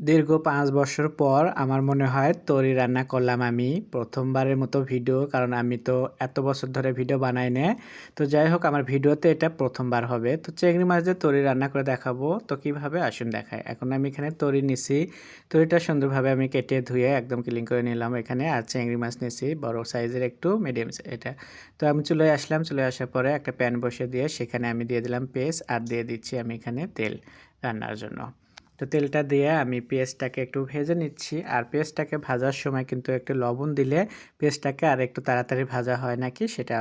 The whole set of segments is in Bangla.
দীর্ঘ পাঁচ বছর পর আমার মনে হয় তরি রান্না করলাম আমি প্রথমবারের মতো ভিডিও, কারণ আমি তো এত বছর ধরে ভিডিও বানাই না। তো যাই হোক, আমার ভিডিওতে এটা প্রথমবার হবে। তো চিংড়ি মাছ দিয়ে তরি রান্না করে দেখাবো। তো কীভাবে আসুন দেখায়। এখন আমি এখানে তরি নিছি। তরিটা সুন্দরভাবে আমি কেটে ধুয়ে একদম ক্লিন করে নিলাম এখানে, আর চিংড়ি মাছ নিছি, বড় সাইজের একটু মিডিয়াম এটা। তো আমি চলে আসলাম। চলে আসার পরে একটা প্যান বসে দিয়ে সেখানে আমি দিয়ে দিলাম পেস্ট, আর দিয়ে দিচ্ছি আমি এখানে তেল রান্নার জন্য। তো তেলটা দিয়ে আমি পেঁয়াজটাকে একটু ভেজে নিচ্ছি। আর পেঁয়াজটাকে ভাজার সময় কিন্তু একটু লবণ দিলে পেঁয়াজটাকে আর একটু তাড়াতাড়ি ভাজা হয় নাকি সেটা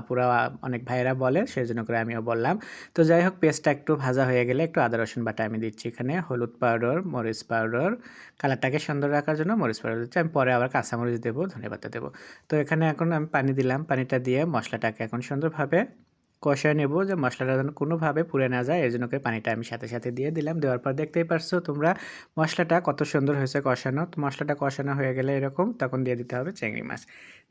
আপুরা অনেক ভাইয়েরা বলে সেই জন্য করে আমিও বললাম। তো যাই হোক, পেঁয়াজটা একটু ভাজা হয়ে গেলে একটু আদা, রসুন বাটা আমি দিচ্ছি এখানে। হলুদ পাউডার, মরিচ পাউডার, কালারটাকে সুন্দর রাখার জন্য মরিচ পাউডার দিচ্ছি। আমি পরে আবার কাঁচামরিচ দেবো, ধনেপাতা দেবো। তো এখানে এখন আমি পানি দিলাম। পানিটা দিয়ে মশলাটাকে এখন সুন্দরভাবে কষায় নেব যে মশলাটা যেন কোনোভাবে পুড়ে না যায় এই জন্য করে পানিটা আমি সাথে সাথে দিয়ে দিলাম। দেওয়ার পর দেখতেই পারছ তোমরা মশলাটা কত সুন্দর হয়েছে কষানো। তো মশলাটা কষানো হয়ে গেলে এরকম তখন দিয়ে দিতে হবে চিংড়ি মাছ।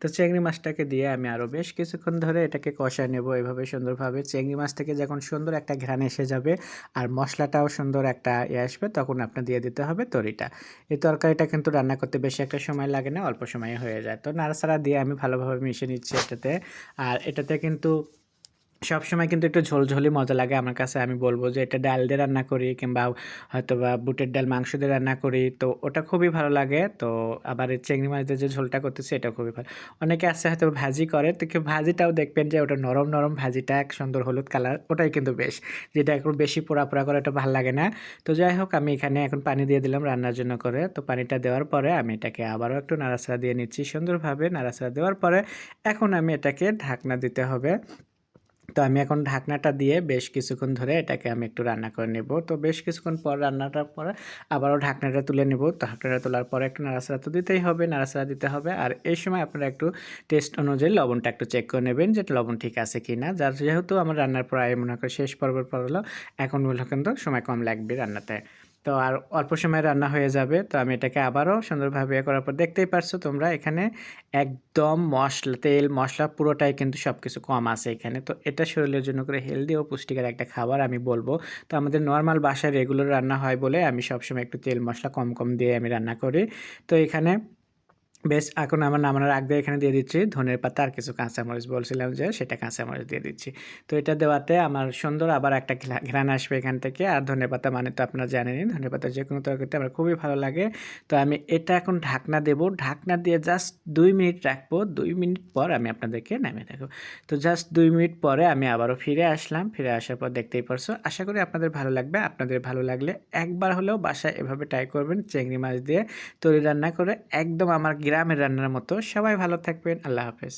তো চিংড়ি মাছটাকে দিয়ে আমি আরও বেশ কিছুক্ষণ ধরে এটাকে কষায় নেব এভাবে সুন্দরভাবে। চিংড়ি মাছ থেকে যখন সুন্দর একটা ঘ্রাণ এসে যাবে আর মশলাটাও সুন্দর একটা ইয়ে আসবে, তখন আপনার দিয়ে দিতে হবে তরিটা। এই তরকারিটা কিন্তু রান্না করতে বেশি একটা সময় লাগে না, অল্প সময়ে হয়ে যায়। তো নাড়াচাড়া দিয়ে আমি ভালোভাবে মিশিয়ে নিচ্ছি এটাতে। আর এটাতে কিন্তু সবসময় কিন্তু একটু ঝোলঝোলি মজা লাগে আমার কাছে। আমি বলব যে এটা ডাল দিয়ে রান্না করি কিংবা হয়তো বা বুটের ডাল মাংস দিয়ে রান্না করি। তো ওটা খুবই ভালো লাগে। তো আবার চিংড়ি মাছ দিয়ে যে ঝোলটা করতেছি এটা খুবই ভালো। অনেকে আছে হয়তো ভাজি করে তো কেউ ভাজিটাও দেখবেন যে ওটা নরম নরম ভাজিটা এক সুন্দর হলুদ কালার, ওটাই কিন্তু বেশ। যেটা একটু বেশি পোড়া পোড়া করে এটা ভালো লাগে না। তো যাই হোক, আমি এখানে এখন পানি দিয়ে দিলাম রান্নার জন্য করে। তো পানিটা দেওয়ার পরে আমি এটাকে আবারও একটু নাড়াচাড়া দিয়ে নিচ্ছি সুন্দরভাবে। নাড়াচাড়া দেওয়ার পরে এখন আমি এটাকে ঢাকনা দিতে হবে। তো আমি এখন ঢাকনাটা দিয়ে বেশ কিছুক্ষণ ধরে এটাকে আমি একটু রান্না করে নেব। তো বেশ কিছুক্ষণ পর রান্নাটার পরে আবারও ঢাকনাটা তুলে নেব। ঢাকনাটা তোলার পরে একটু নাড়াচাড়া তো দিতেই হবে, নাড়াচাড়া দিতে হবে। আর এই সময় আপনারা একটু টেস্ট অনুযায়ী লবণটা একটু চেক করে নেবেন যে লবণ ঠিক আছে কি না যার যেহেতু আমার রান্নার পর প্রায় মনে করি শেষ পর্বের পর হলো, এখন বলল কিন্তু সময় কম লাগবে রান্নাতে। তো আর অল্প সময় রান্না হয়ে যাবে। তো আমি এটাকে আবারও সুন্দরভাবে ইয়ে করার পর দেখতেই পারছ তোমরা এখানে একদম মশলা, তেল, মশলা পুরোটাই কিন্তু সব কিছু কম আছে এখানে। তো এটা শরীরের জন্য করে হেলদি ও পুষ্টিকর একটা খাবার আমি বলব। তো আমাদের নর্মাল বাসায় রেগুলার রান্না হয় বলে আমি সবসময় একটু তেল, মশলা কম কম দিয়ে আমি রান্না করি। তো এখানে বেশ, এখন আমার নামানোর আগ এখানে দিয়ে দিচ্ছি ধনের পাতা আর কিছু কাঁচামরিচ বলছিলাম যে সেটা কাঁচামরিচ দিয়ে দিচ্ছি। তো এটা দেওয়াতে আমার সুন্দর আবার একটা ঘ্রাণ আসবে এখান থেকে। আর ধনে পাতা মানে তো আপনারা জানেনই ধনে পাতা যে কোনো তরকারিতে আমার খুবই ভালো লাগে। তো আমি এটা এখন ঢাকনা দেব। ঢাকনা দিয়ে জাস্ট দুই মিনিট রাখব। দুই মিনিট পর আমি আপনাদেরকে নামিয়ে দেখব তো জাস্ট দুই মিনিট পরে আমি আবারও ফিরে আসলাম। ফিরে আসার পর দেখতেই পারছ, আশা করি আপনাদের ভালো লাগবে। আপনাদের ভালো লাগলে একবার হলেও বাসায় এভাবে ট্রাই করবেন চিংড়ি মাছ দিয়ে। তৈরি রান্না করে একদম আমার গ্রামের রান্নার মতো। সবাই ভালো থাকবেন। আল্লাহ হাফেজ।